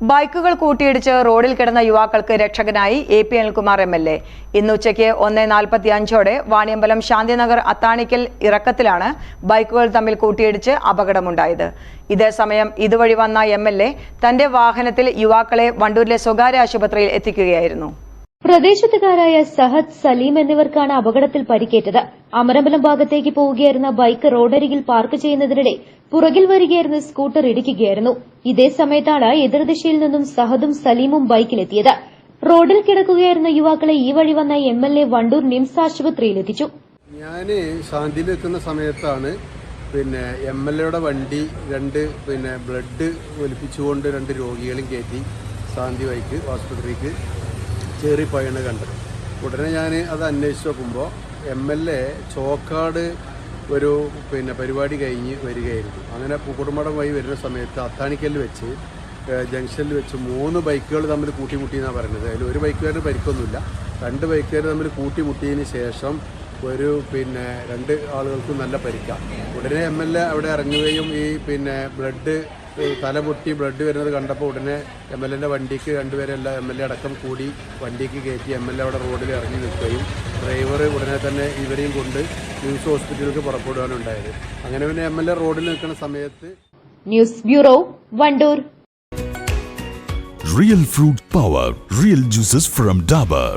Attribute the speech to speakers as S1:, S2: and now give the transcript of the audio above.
S1: ബൈക്കുകൾ കൂട്ടിയിടിച്ച് റോഡിൽ കിടന്ന യുവാക്കൾക്ക് രക്ഷകനായി A P Anilkumar M L A. ഇന്ന് ഉച്ചയ്ക്ക് ഒന്ന് നാൽപ്പത്തി അഞ്ചോടെ വാണിയമ്പലം ശാന്തിനഗർ അത്താണിക്കൽ ഇറക്കത്തിലാണ് ബൈക്കുകൾ തമ്മിൽ കൂട്ടിയിടിച്ച് അപകടമുണ്ടായത്. ഇതേസമയം ഇതുവഴി വന്ന എം എൽ എ തന്റെ വാഹനത്തിൽ യുവാക്കളെ വണ്ടൂരിലെ സ്വകാര്യ ആശുപത്രിയിൽ എത്തിക്കുകയായിരുന്നു.
S2: പ്രദേശത്തുകാരായ സഹദ് സലീം എന്നിവർക്കാണ് അപകടത്തിൽ പരിക്കേറ്റത്. അമരമ്പലം ഭാഗത്തേക്ക് പോവുകയായിരുന്ന ബൈക്ക് റോഡരികിൽ പാർക്ക് ചെയ്യുന്നതിനിടെ പുറകിൽ വരികയായിരുന്ന സ്കൂട്ടർ ഇടിക്കുകയായിരുന്നു. ഇതേ സമയത്താണ് എതിർദിശയിൽ നിന്നും സഹദും സലീമും ബൈക്കിലെത്തിയത്. റോഡിൽ കിടക്കുകയായിരുന്ന യുവാക്കളെ ഈ വഴി വന്ന M L A Wandoor NIMS ആശുപത്രിയിലെത്തിച്ചു.
S3: ഞാൻ ശാന്തിയിലെത്തുന്ന സമയത്താണ് പിന്നെ എം എൽ എയുടെ വണ്ടി രണ്ട് പിന്നെ ബ്ലഡ് ഒലിപ്പിച്ചുകൊണ്ട് രണ്ട് രോഗികളും കയറ്റി ശാന്തി വൈക്ക് ആസ്പത്രിക്ക് ചേറിപ്പോയാണ് കണ്ടത്. ഉടനെ ഞാൻ അത് അന്വേഷിച്ച് നോക്കുമ്പോൾ എം എൽ എ ചോക്കാട് ഒരു പിന്നെ പരിപാടി കഴിഞ്ഞ് വരികയായിരുന്നു. അങ്ങനെ കുടുംബടം വഴി വരുന്ന സമയത്ത് അത്താണിക്കലിൽ വെച്ച് ജംഗ്ഷനിൽ വെച്ച് മൂന്ന് ബൈക്കുകൾ തമ്മിൽ കൂട്ടിമുട്ടി എന്നാണ് പറയുന്നത്. അതിൽ ഒരു ബൈക്കുകാരന് പരിക്കൊന്നുമില്ല. രണ്ട് ബൈക്കുകാർ തമ്മിൽ കൂട്ടിമുട്ടിയതിന് ശേഷം ഒരു പിന്നെ രണ്ട് ആളുകൾക്കും നല്ല പരിക്കാം. ഉടനെ എം എൽ എ അവിടെ ഇറങ്ങുകയും ഈ പിന്നെ ബ്ലഡ് തല പൊട്ടി ബ്ലഡ് വരുന്നത് കണ്ടപ്പോൾ ഉടനെ എം എൽ എന്റെ വണ്ടിക്ക് രണ്ടുപേരെല്ലാം എം എൽ എ അടക്കം കൂടി വണ്ടിക്ക് കയറ്റി എം എൽ എ അവിടെ റോഡിൽ ഇറങ്ങി നിൽക്കുകയും ഡ്രൈവർ ഉടനെ തന്നെ ഇവരെയും കൊണ്ട് ന്യൂസ് ഹോസ്പിറ്റലിലേക്ക് പുറപ്പെടുവാനുണ്ടായത്. അങ്ങനെ പിന്നെ എം എൽ എ റോഡിൽ നിൽക്കുന്ന സമയത്ത്
S2: news bureau Wandoor.
S4: Real fruit power real juices from Dabur